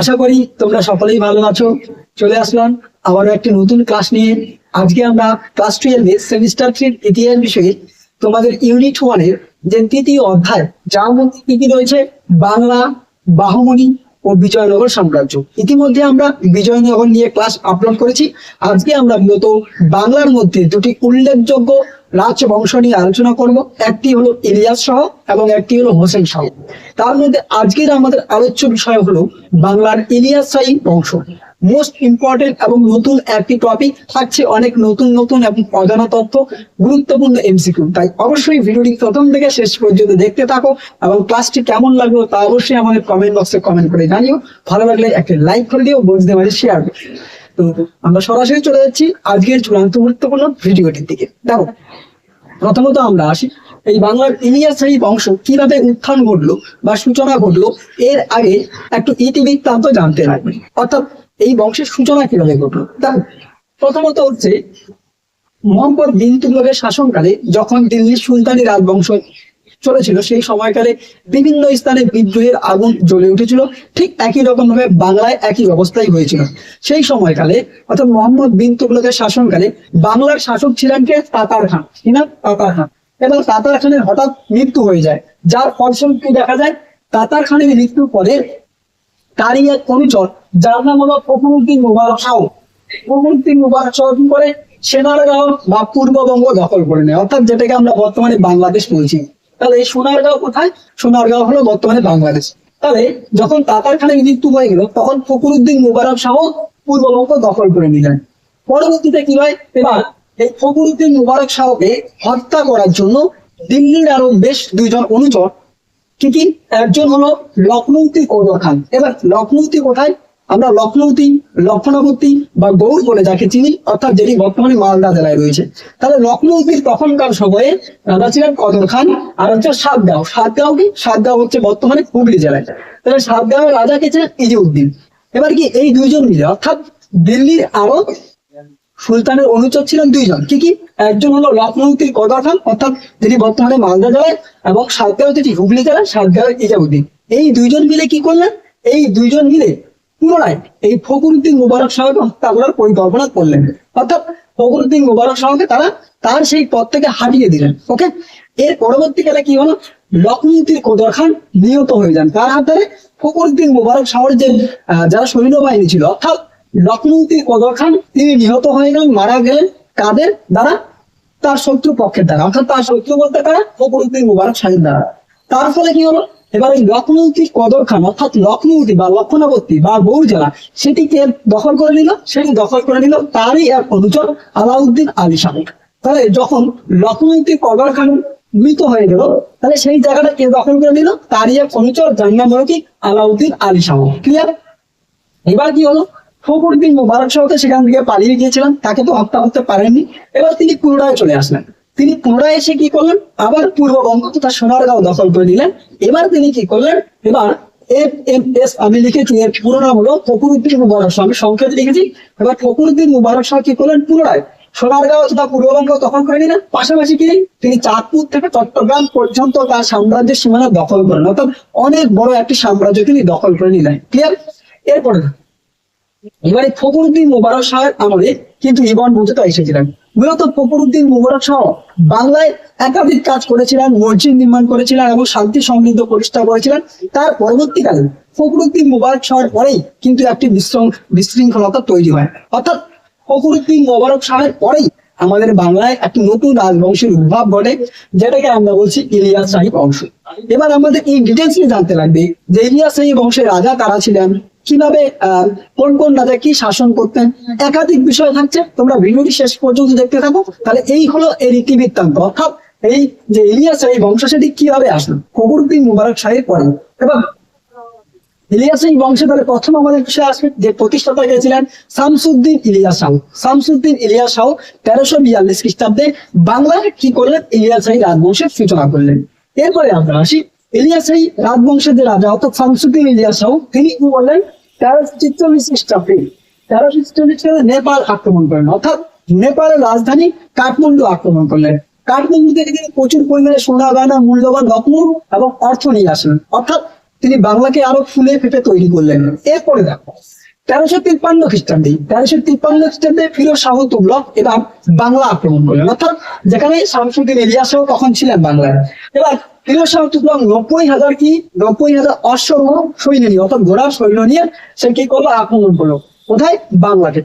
আশা করি তোমরা সকলেই ভালো আছো। চলে আসলাম আবারও একটি নতুন ক্লাস নিয়ে। আজকে আমরা ক্লাস টুয়েলভে সেমিস্টার থ্রির ইতিহাস বিষয়ে তোমাদের ইউনিট ওয়ানের যে তৃতীয় অধ্যায়, যার মধ্যে কি কি রয়েছে? বাংলা, বাহুমণি ও বিজয়নগর সাম্রাজ্য। ইতিমধ্যে আমরা বিজয়নগর নিয়ে ক্লাস আপলোড করেছি। আজকে আমরা মূলত বাংলার মধ্যে দুটি উল্লেখযোগ্য রাজবংশ নিয়ে আলোচনা করব। একটি হলো ইলিয়াস শাহ এবং একটি হলো হোসেন শাহ। তার মধ্যে আজকের আমাদের আলোচ্য বিষয় হলো বাংলার ইলিয়াস শাহী বংশ। মোস্ট ইম্পর্টেন্ট এবং নতুন একটি টপিক থাকছে অনেক নতুন নতুন এবং অজানা তথ্য, গুরুত্বপূর্ণ এমসিকিউ তাই অবশ্যই ভিডিওটি প্রথম থেকে শেষ পর্যন্ত দেখতে থাকো এবং ক্লাসটি কেমন লাগল তা অবশ্যই আমাদের কমেন্ট বক্সে কমেন্ট করে জানিও। ভালো লাগলে একটা লাইক করে দিও, বন্ধুদের মাঝে শেয়ার তো আমরা সরাসরি চলে যাচ্ছি আজকের চূড়ান্ত গুরুত্বপূর্ণ ভিডিওটির দিকে। দেখো, প্রথমত আমরা আসি। এই বাংলার ইলিয়াসী বংশ কীভাবে উত্থান ঘটলো বা সূচনা ঘটলো, এর আগে একটু ইতিবৃত্তান্ত জানতে লাগবে। অর্থাৎ এই বংশের সূচনা কীভাবে ঘটলো? দেখো প্রথমত হচ্ছে, মোহাম্মদ বিন তুগলকের শাসনকালে যখন দিল্লির সুলতানি রাজবংশ চলেছিল, সেই সময়কালে বিভিন্ন স্থানে বিদ্রোহের আগুন জ্বলে উঠেছিল। ঠিক একই রকম ভাবে বাংলায় একই অবস্থাই হয়েছিল। সেই সময়কালে, অর্থাৎ মোহাম্মদ বিন তুগলকের শাসনকালে বাংলার শাসক ছিলেন কে? তাতার খান। কি নাম? তাতার খান। এবং তাতার খানের হঠাৎ মৃত্যু হয়ে যায়। যার ফলস্বরূপ কি দেখা যায়? তাতার খানের মৃত্যুর পরে তারই এক অনুচর যার নাম হলো ফখরুদ্দিন মুবারক শাহ ফখরুদ্দিন মুবারক শাহ করে? সেনারগাঁও বা পূর্ববঙ্গ দখল করে নেয়। অর্থাৎ যেটাকে আমরা বর্তমানে বাংলাদেশ বলছি। তাহলে এই সোনারগাঁও কোথায়? সোনারগাঁও হলো বর্তমানে বাংলাদেশ। তাহলে যখন তাতার খানের মৃত্যু হয়ে গেল, তখন ফখরুদ্দিন মুবারক শাহ পূর্ববঙ্গ দখল করে নিলেন। পরবর্তীতে কি হয়? এবার এই ফখরুদ্দিন মুবারক শাহকে হত্যা করার জন্য দিল্লির আরও বেশ দুইজন অনুচর কি একজন হলো লখনৌতি কৌদর খান। এবার লখনৌতি কোথায়? আমরা লখনৌতি লক্ষণাবতী বা গৌর বলে যাকে চিনি, অর্থাৎ যেটি বর্তমানে মালদা জেলায় রয়েছে। তাহলে লখনৌতির তখনকার সময়ে রাজা ছিলেন কদর খান, আর হচ্ছে সাতগাঁও। সাতগাঁও কি? সাতগাঁও হচ্ছে বর্তমানে হুগলি জেলায়। তাহলে সাতগাঁওয়ের রাজা কে ছিলেন ইজিউদ্দিন। এবার কি এই দুইজন মিলে, অর্থাৎ দিল্লির আরও সুলতানের অনুচর ছিলেন দুইজন। কি কি? একজন হলো লখনৌতির কদর খান অর্থাৎ যিনি বর্তমানে মালদা জেলায় এবং সাতগাঁও যেটি হুগলি জেলায়, সাতগাঁওয়ের ইজাউদ্দিন এই দুইজন মিলে কি করলেন? এই দুইজন মিলে পুনরায় এই ফখরুদ্দিন মুবারক শাহকে হত্যা করার পরিকল্পনা করলেন। অর্থাৎ ফখরুদ্দিন মুবারক শাহকে তারা তার সেই পদ থেকে হারিয়ে দিলেন। ওকে? এর পরবর্তীকালে কি হলো? লখনৌতির কদর খান নিহত হয়ে যান। তার হাতে ফখরুদ্দিন মুবারক শাহর যে যারা সৈন্যবাহিনী ছিল, অর্থাৎ লখনৌতির কদর খান তিনি নিহত হয়ে গেলেন, মারা গেলেন। কাদের দ্বারা? তার শত্রু পক্ষের দ্বারা। অর্থাৎ তার শত্রু বলতে ফখরুদ্দিন মুবারক শাহীর দ্বারা। তার ফলে কি হলো? এবার লখনৌতি কদর খান অর্থাৎ লখনৌতি বা লক্ষণাবর্তী বা গৌর জেলা সেটিকে দখল করে নিল। সেটি দখল করে নিল তারই এক অনুচর, আলাউদ্দিন আলী শাহ তাহলে যখন লখনৌতি কদর খান মৃত হয়ে গেল, তাহলে সেই জায়গাটা কে দখল করে নিল? তারই এক অনুচর, যার নাম হলো কি? আলাউদ্দিন আলী শাহ ক্লিয়ার এবার কি হলো? ফখরুদ্দিন মোবারক তো সেখান থেকে পালিয়ে গিয়েছিলেন, তাকে তো হত্যা করতে পারেননি। এবার তিনি পুনরায় চলে আসলেন। তিনি পুনরায় এসে কি করলেন? আবার পূর্ববঙ্গ তথা সোনারগাঁও দখল করে নিলেন। এবার তিনি কি করলেন? এবার এফ এম এস আমি লিখেছি, এর পুরো নাম হলো ফখরুদ্দিন মুবারক শাহ আমি সংক্ষেপে লিখেছি। এবার ফখরুদ্দিন মুবারক শাহ কি করলেন? পুনরায় সোনারগাঁও তথা পূর্ববঙ্গ দখল করে নিলেন। পাশাপাশি কি? তিনি চাঁদপুর থেকে চট্টগ্রাম পর্যন্ত তার সাম্রাজ্যের সীমানা দখল করেন। অর্থাৎ অনেক বড় একটি সাম্রাজ্য তিনি দখল করে নিলেন। ক্লিয়ার এরপরে এবারে ফখরুদ্দিন মুবারক শাহ আমলে কিন্তু জীবন বুঝতে এসেছিলেন। মূলত ফখরুদ্দিন মুবারক শাহ বাংলায় একাধিক কাজ করেছিলেন, মসজিদ নির্মাণ করেছিলেন এবং শান্তি সমৃদ্ধ প্রতিষ্ঠা করেছিলেন। তার পরবর্তীকালে ফখরুদ্দিন মুবারক শাহের পরেই কিন্তু একটি বিশৃঙ্খ- বিশৃঙ্খলতা তৈরি হয়। অর্থাৎ ফখরুদ্দিন মুবারক শাহের পরেই আমাদের বাংলায় একটি নতুন রাজবংশের উদ্ভব ঘটে, যেটাকে আমরা বলছি ইলিয়াস শাহী বংশ। এবার আমাদের এই ডিটেলস নিয়ে জানতে লাগবে যে ইলিয়াস শাহী বংশের রাজা কারা ছিলেন, কীভাবে কোন কোন রাজা কি শাসন করতেন, একাধিক বিষয় থাকছে। তোমরা ভিডিওটি শেষ পর্যন্ত দেখতে থাকো। তাহলে এই হলো এর ইতিবৃত্তান্ত অর্থাৎ এই যে ইলিয়াস শাহী বংশ, সেটি কীভাবে আসলো? ফখরুদ্দিন মুবারক শাহের পরে। এবং ইলিয়াস বংশে তাহলে প্রথম আমাদের আসবে, যে প্রতিষ্ঠাতা শামসুদ্দিন ইলিয়াস শাহ। শামসুদ্দিন ইলিয়াস শাহ তেরোশো বিয়াল্লিশ খ্রিস্টাব্দে বাংলায় কি করলেন? রাজবংশের সূচনা করলেন। এরপরে আমরা আসি রাজবংশের যে রাজা, অর্থাৎ শামসুদ্দিন ইলিয়াস শাহ, তিনি কি করলেন? তেরোশো খ্রিস্টাব্দে, তেরোশো নেপাল আক্রমণ করেন অর্থাৎ নেপালের রাজধানী কাঠমান্ডু আক্রমণ করলেন। কাঠমান্ডু থেকে তিনি প্রচুর পরিমাণে সোনা, গয়না, মূল্যবান রত্ন এবং অর্থ নিয়ে আসলেন, অর্থাৎ তিনি বাংলাকে আরও ফুলে ফেপে তৈরি করলেন। এরপরে দেখো, তেরোশো তিপ্পান্ন খ্রিস্টাব্দে, তেরোশো তিপ্পান্ন খ্রিস্টাব্দে ফিরোজ শাহ তুগলক এবার বাংলা আক্রমণ করলেন। অর্থাৎ যেখানে শামসুদ্দিন ইলিয়াসও তখন ছিলেন বাংলায়। এবার ফিরোজ শাহ তুগলক নব্বই হাজার কি, নব্বই হাজার অশ্বরোহ সৈন্য নিয়ে, অর্থাৎ ঘোড়ার সৈন্য নিয়ে সে কি করল? আক্রমণ করল। কোথায়? বাংলাতে।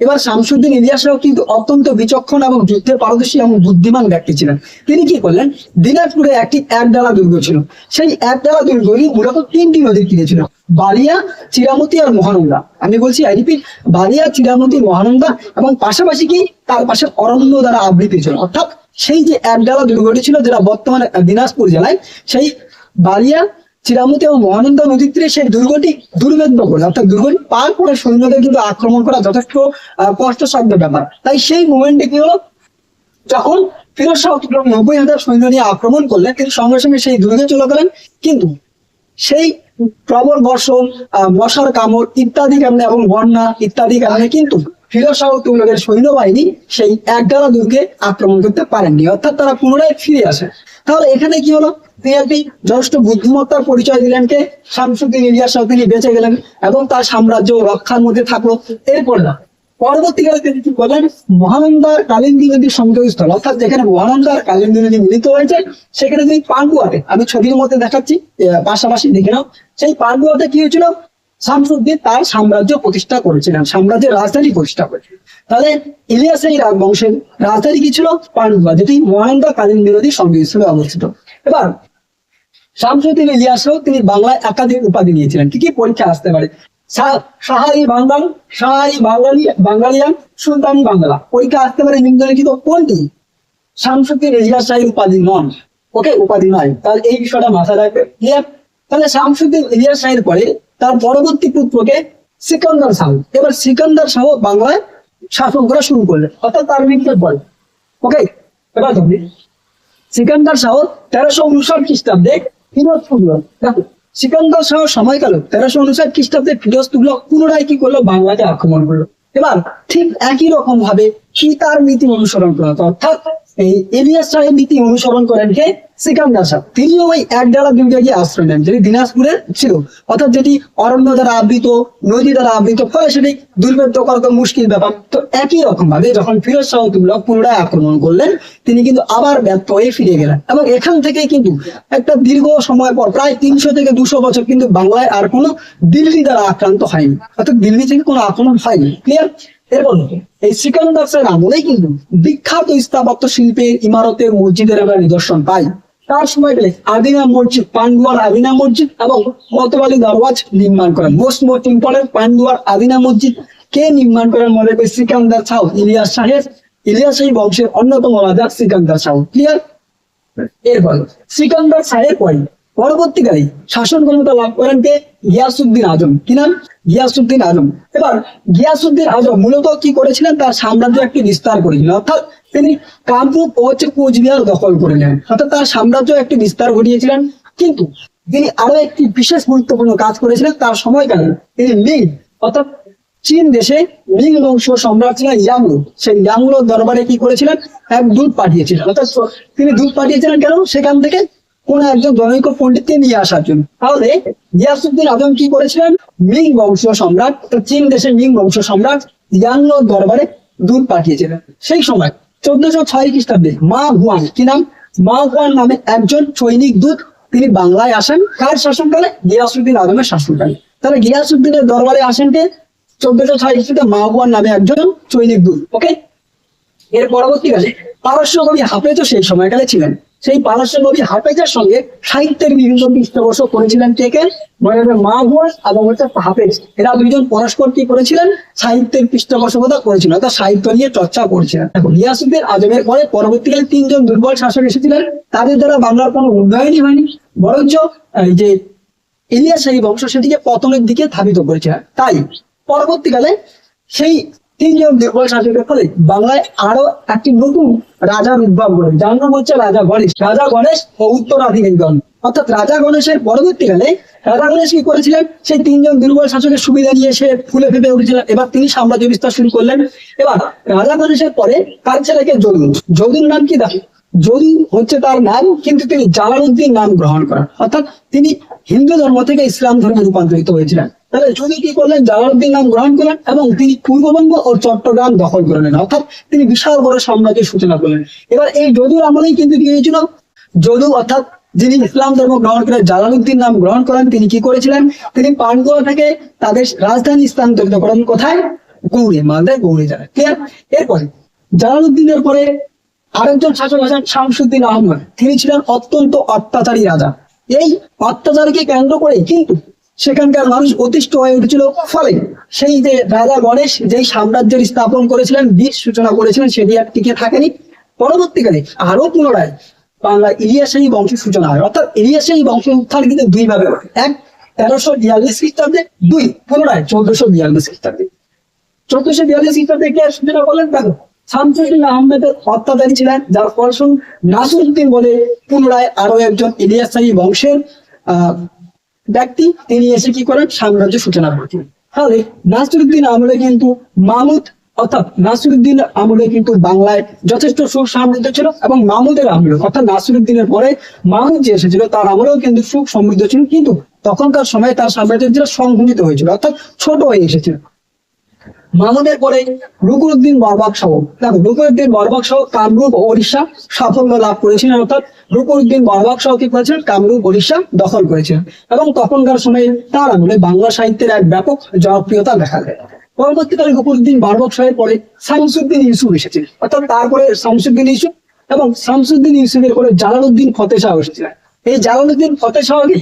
এবার শামসুদ্দিন ইলিয়াসরাও কিন্তু অত্যন্ত বিচক্ষণ এবং যুদ্ধের পারদর্শী এবং বুদ্ধিমান ব্যক্তি ছিলেন। তিনি কি করলেন? দিনাজপুরে একটি একডালা দুর্গ ছিল। সেই একডালা দুর্গই মূলত তিনটি নদীর তীরে ছিল। বালিয়া, চিরামতি আর মহানন্দা। আমি বলছি, আই বালিয়া, চিরামতি, মহানন্দা এবং পাশাপাশি কি তার পাশে অরণ্য দ্বারা আবৃত ছিল। অর্থাৎ সেই যে একডালা দুর্গটি ছিল, যেটা বর্তমানে দিনাজপুর জেলায়, সেই বালিয়া চিরামতি এবং মহানন্দা নদীর তীরে সেই দুর্গটি দুর্ভেদ্য করে অর্থাৎ দুর্গটি পার করে সৈন্যদের কিন্তু আক্রমণ করা যথেষ্ট কষ্টসাধ্য ব্যাপার। তাই সেই মুভমেন্টে কি হলো? যখন ফিরোজ শাহ নব্বই হাজার সৈন্য নিয়ে আক্রমণ করলেন, তিনি সঙ্গে সঙ্গে সেই দুর্গে চলে গেলেন। কিন্তু সেই প্রবল বর্ষণ মশার কামড় ইত্যাদি কারণে এবং বন্যা ইত্যাদি কারণে কিন্তু ফিরোজ শাহ তুগলকের সৈন্যবাহিনী সেই একডালা দুর্গে আক্রমণ করতে পারেননি। অর্থাৎ তারা পুনরায় ফিরে আসে। তাহলে এখানে কি হলো? তিনি যথেষ্ট বুদ্ধিমত্তার পরিচয় দিলেন কে? শামসুদ্দিন ইলিয়াস তিনি বেঁচে গেলেন এবং তার সাম্রাজ্য রক্ষার মধ্যে থাকল। এরপর না, পরবর্তীকালে তিনি কি করলেন? মহানন্দার কালিন্দী নদীর সংযোগস্থল, অর্থাৎ যেখানে মহানন্দার কালিন্দী নদী মিলিত হয়েছে, সেখানে তিনি পান্ডুয়াতে, আমি ছবির মধ্যে দেখাচ্ছি পাশাপাশি দেখে নাও, সেই পান্ডুয়াতে কি হয়েছিল? শামসুদ্দিন তার সাম্রাজ্য প্রতিষ্ঠা করেছিলেন, সাম্রাজ্যের রাজধানী প্রতিষ্ঠা করেছিলেন। তাহলে ইলিয়াস এই রাজবংশের রাজধানী কি ছিল? পান্ডুয়া যেটি মহানন্দা কালিন্দী নদীর সংযোগস্থলে অবস্থিত। এবার, শামসুদ্দিন ইলিয়াসও তিনি বাংলায় একাধিক উপাধি নিয়েছিলেন কি কি পরীক্ষা আসতে পারে? সাহারি বাঙ্গাল সাহারি বাঙালি, বাঙালিয়ান, সুলতানি বাংলা। পরীক্ষা আসতে পারে নিম্নলিখিত কোনটি? শামসুদ্দিন ইলিয়াস উপাধি নন। ওকে, উপাধি নয় তাহলে এই বিষয়টা মাথায় রাখবে। তাহলে শামসুদ্দিন ইলিয়াস শাহীর পরে তার পরবর্তী পুত্রকে সিকান্দার শাহ। এবার সিকান্দার শাহ বাংলায় শাসন করা শুরু করলেন। অর্থাৎ তার মৃত্যুর পরে। ওকে এবার তুমি সিকান্দার শাহ তেরোশো উনষাট খ্রিস্টাব্দে ফিরোজ তুগলক। দেখো, সিকান্দার শাহ সময়কালে তেরোশো উনষাট খ্রিস্টাব্দে ফিরোজ তুগলক পুনরায় কি করল? বাংলাকে আক্রমণ করল। এবার ঠিক একই রকম ভাবে কি তার নীতি অনুসরণ করা। হতো অর্থাৎ এই এলিয়াস শাহের নীতি অনুসরণ করেন কে? সিকান্দার শাহ তিনিও ওই একডালা দুর্গে গিয়ে আশ্রয় নেন, যেটি দিনাজপুরে ছিল। অর্থাৎ যেটি অরণ্য দ্বারা আবৃত, নদী দ্বারা আবৃত, ফলে সেটি দুর্ভেদ্য করা মুশকিল ব্যাপার। তো একই রকম ভাবে যখন ফিরোজ শাহ তুগলক পুনরায় আক্রমণ করলেন, তিনি কিন্তু আবার ব্যর্থ হয়ে ফিরে গেলেন। এবং এখান থেকে কিন্তু একটা দীর্ঘ সময় পর, প্রায় তিনশো থেকে দুশো বছর কিন্তু বাংলায় আর কোনো দিল্লি দ্বারা আক্রান্ত হয়নি। অর্থাৎ দিল্লি থেকে কোনো আক্রমণ হয়নি। ক্লিয়ার এই সিকান্দার আমলেই কিন্তু বিখ্যাত স্থাপত্য শিল্পের ইমারতের মসজিদের আমরা নিদর্শন পাই তার সময় গেলে আদিনা মসজিদ, পান্ডুয়ার আদিনা মসজিদ এবং মতবালি দরওয়াজ নির্মাণ করেন। মোস্ট মোস্ট ইম্পর্টেন্ট পান্ডুয়ার আদিনা মসজিদ কে নির্মাণ করেন মনে রাখবে সিকান্দার শাহ ইলিয়াস শাহের, ইলিয়াস শাহী বংশের অন্যতম রাজা সিকান্দার শাহ ক্লিয়ার এরপর সিকান্দার শাহের পরে পরবর্তীকালে শাসন ক্ষমতা লাভ করেন কে? গিয়াসুদ্দিন আজম। কি নাম? গিয়াসুদ্দিন আজম। এবার গিয়াসুদ্দিন আজম মূলত কি করেছিলেন? তার সাম্রাজ্য একটি বিস্তার করেছিলেন অর্থাৎ তিনি কামরূপ ও হচ্ছে কোচবিহার দখল করে নেন। অর্থাৎ তার সাম্রাজ্য একটি বিস্তার ঘটিয়েছিলেন। কিন্তু তিনি আরও একটি বিশেষ গুরুত্বপূর্ণ কাজ করেছিলেন। তার সময়কালে তিনি মিং, অর্থাৎ চীন দেশে মিং বংশ সম্রাট ছিলেন ইয়াংলু সেই ইয়াংলুর দরবারে কি করেছিলেন? এক দূত পাঠিয়েছিলেন। অর্থাৎ তিনি দূত পাঠিয়েছিলেন কেন? সেখান থেকে কোন একজন জনৈক পণ্ডিতকে নিয়ে আসার জন্য। তাহলে গিয়াসুদ্দিন আজম কি করেছিলেন? মিং বংশ সম্রাট চীন দেশের মিং বংশ সম্রাট ইয়াংলোর দরবারে দূত পাঠিয়েছিলেন। সেই সময় চোদ্দশো ছয় খ্রিস্টাব্দে মা হুয়ান কি নাম? মা হুয়ান নামে একজন সৈনিক দূত, তিনি বাংলায় আসেন। কার শাসনকালে? গিয়াসুদ্দিন আজমের শাসনকালে। তাহলে গিয়াসুদ্দিনের দরবারে আসেন কে? চোদ্দশো ছয় খ্রিস্টাব্দে মা হুয়ান নামে একজন সৈনিক দূত, ওকে? এর পরবর্তীকালে পারস্য কবি হাফেজও সেই সময়কালে ছিলেন। সেই পারস্য কবি হাফেজের সঙ্গে সাহিত্যের বিভিন্ন পৃষ্ঠপোষক করেছিলেন কে কে? মনে মা হুয়াস এবং হচ্ছে হাফেজ। এরা দুইজন পরস্পর কি করেছিলেন? সাহিত্যের পৃষ্ঠপোষকতা করেছিলেন, অর্থাৎ সাহিত্য নিয়ে চর্চা করেছিলেন। এখন গিয়াসুদ্দিন আজমের পরে পরবর্তীকালে তিনজন দুর্বল শাসক এসেছিলেন। তাদের দ্বারা বাংলার কোনো উন্নয়নই হয়নি, বরঞ্চ যে ইলিয়াস এই বংশ সেটিকে পতনের দিকে ধাবিত করেছে। তাই পরবর্তীকালে সেই তিনজন দুর্বল শাসকের ফলে বাংলায় আরও একটি নতুন রাজার উদ্ভব ঘটে যার নাম হচ্ছে রাজা গণেশ। রাজা গণেশ ও উত্তরাধিকারীগণ। অর্থাৎ রাজা গণেশের পরবর্তীকালে রাজা গণেশ কি করেছিলেন? সেই তিনজন দুর্বল শাসকের সুবিধা নিয়ে সে ফুলে ফেপে উঠেছিলেন। এবার তিনি সাম্রাজ্য বিস্তার শুরু করলেন। এবার রাজা গণেশের পরে তার ছেলেকে যদুন যদুর নাম কি দেখো যদু হচ্ছে তার নাম, কিন্তু তিনি জালালউদ্দিন নাম গ্রহণ করেন। অর্থাৎ তিনি হিন্দু ধর্ম থেকে ইসলাম ধর্মে রূপান্তরিত হয়েছিলেন। তাহলে যদু কি করলেন, জালালউদ্দিন নাম গ্রহণ করলেন এবং তিনি পূর্ববঙ্গ ও চট্টগ্রাম দখল করে নেন অর্থাৎ তিনি বিশাল বড় সাম্রাজ্যের সূচনা করলেন। এবার এই যদুর আমলেই কিন্তু কি হয়েছিল? যদু, অর্থাৎ যিনি ইসলাম ধর্ম গ্রহণ করে জালালউদ্দিন নাম গ্রহণ করেন, তিনি কি করেছিলেন? তিনি পান্ডুয়া থেকে তাদের রাজধানী স্থানান্তরিত করেন। কোথায়? গৌড়ে, মালদায় গৌড়ে যারা ক্লিয়ার এরপরে জালালউদ্দিনের পরে আরেকজন শাসক আছেন শামসুদ্দিন আহমদ। তিনি ছিলেন অত্যন্ত অত্যাচারী রাজা। এই অত্যাচারকে কেন্দ্র করে কিন্তু সেখানকার মানুষ অতিষ্ঠ হয়ে উঠেছিল। ফলে সেই যে রাজা গণেশ, যেই সাম্রাজ্যের স্থাপন করেছিলেন বীজ সূচনা করেছিলেন, সেটি আর টিকে থাকেনি। পরবর্তীকালে আরও পুনরায় বাংলা ইলিয়াসাহী বংশ সূচনা হয়। অর্থাৎ ইলিয়াসাহী বংশের উত্থান কিন্তু দুই ভাবে এক, তেরোশো বিয়াল্লিশ খ্রিস্টাব্দে, দুই, পুনরায় চোদ্দশো বিয়াল্লিশ খ্রিস্টাব্দে। চোদ্দশো বিয়াল্লিশ খ্রিস্টাব্দে কে সূচনা করলেন? দেখো শামসুদ্দিন আহমেদের অত্যাচারী ছিলেন, যার ফলস্বরূপ নাসিরুদ্দিন বলে পুনরায় আরও একজন ইলিয়াসাহী বংশের ব্যক্তি। তিনি এসে কি করেন? সাম্রাজ্য সূচনা করেছেন। তাহলে নাসিরুদ্দিন আমলে কিন্তু মামুদ, অর্থাৎ নাসিরুদ্দিন আমলে কিন্তু বাংলায় যথেষ্ট সুখ সমৃদ্ধ ছিল এবং মামুদের আমলে অর্থাৎ নাসিরুদ্দিনের পরে মামুদ যে এসেছিল, তার আমলেও কিন্তু সুখ সমৃদ্ধ ছিল। কিন্তু তখনকার সময় তার সাম্রাজ্য সংঘটিত হয়েছিল, অর্থাৎ ছোট হয়ে এসেছিল। মামুনের পরে রুকুরুদ্দিন বরবাক সহ, দেখো রুকুরুদ্দিন বরবাক সহ কামরূপ ওড়িশা সাফল্য লাভ করেছিলেন, অর্থাৎ রুকুরুদ্দিন বরবাক সহ কি করেছিলেন কামরূপ, ওড়িশা দখল করেছিলেন। এবং তখনকার সময়ে তার আমলে বাংলা সাহিত্যের এক ব্যাপক জনপ্রিয়তা দেখা যায়। পরবর্তীকালে রুকুরুদ্দিন বরবাক সহের পরে শামসুদ্দিন ইউসুফ এসেছিলেন, অর্থাৎ তারপরে শামসুদ্দিন ইউসুফ এবং শামসুদ্দিন ইউসুফের পরে জালালউদ্দিন ফতে শাহ এসেছিলেন। এই জালালউদ্দিন ফতে শাহকে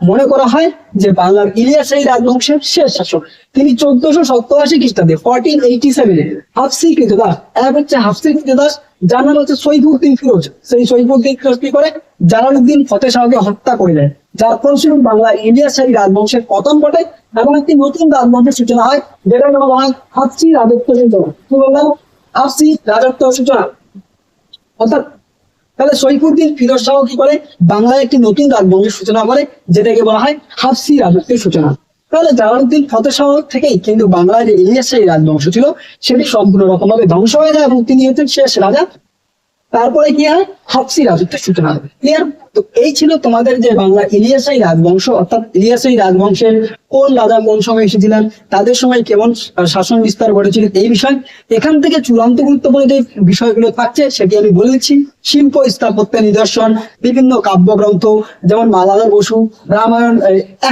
মনে করা হয় যে বাংলার ইলিয়াসাই রাজবংশের শেষ শাসক। তিনি চোদ্দশো সপ্তআশি খ্রিস্টাব্দে ফোরটিন এইটি সেভেনে হাফসি কৃতদাস, এক হচ্ছে হাফসি কৃতদাস, যার নাম হচ্ছে সৈফুদ্দিন ফিরোজ। সেই সৈফুদ্দিন ফিরোজ কি করে? জালালউদ্দিন ফতে শাহকে হত্যা করে দেয়। যার ফলস্বরূপ বাংলা ইলিয়াসাই রাজবংশের পতন ঘটে এবং একটি নতুন রাজবংশের সূচনা হয় যেটা নাম হয় হাফসি রাজত্ব সূচনা। কি বললাম? হাফসি রাজত্ব সূচনা। অর্থাৎ তাহলে সৈফুদ্দিন ফিরোজ শাহ কি করে? বাংলায় একটি নতুন রাজবংশের সূচনা করে, যেটাকে বলা হয় হাফসি রাজত্বের সূচনা। তাহলে জালালউদ্দিন ফতে শাহ থেকেই কিন্তু বাংলায় যে ইলিয়াসের রাজবংশ ছিল, সেটি সম্পূর্ণ রকম ভাবে ধ্বংস হয়ে যায় এবং তিনি হচ্ছেন শেষ রাজা। তারপরে কি হয়? হাফসি রাজত্বের সূচনা হবে ক্লিয়ার তো এই ছিল তোমাদের যে বাংলা ইলিয়াসাই রাজবংশ, অর্থাৎ ইলিয়াসাই রাজবংশের কোন রাজা কোন সময় এসেছিলেন, তাদের সময় কেমন শাসন বিস্তার ঘটেছিল এই বিষয়। এখান থেকে চূড়ান্ত গুরুত্বপূর্ণ যে বিষয়গুলো থাকছে, সেটি আমি বলে দিচ্ছি। শিল্প স্থাপত্যের নিদর্শন, বিভিন্ন কাব্যগ্রন্থ, যেমন মালাদা বসু, রামায়ণ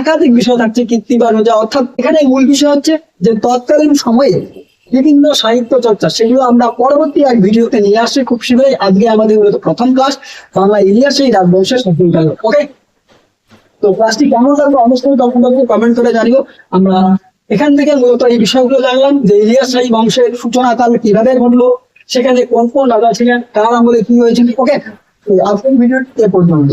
একাধিক বিষয় থাকছে কীর্তিবার রোজা। অর্থাৎ এখানে মূল বিষয় হচ্ছে যে তৎকালীন সময়ে বিভিন্ন সাহিত্য চর্চা, সেগুলো আমরা পরবর্তী এক ভিডিওতে নিয়ে আসছি। খুব শীঘ্রই আজকে আমাদের মূলত প্রথম ক্লাস। বাংলা ইলিয়াসেই রাজবংশের সম্পূর্ণ ওকে তো ক্লাসটি কেমন লাগল? অবশ্যই তখন কমেন্ট করে জানিও। আমরা এখান থেকে মূলত এই বিষয়গুলো জানলাম যে ইলিয়াস শাহী বংশের সূচনা কাল কীভাবে ঘটলো, সেখানে কোন কোন রাজা ছিলেন, কার আমলে কি হয়েছিল। ওকে আজকের ভিডিও এ পর্যন্ত।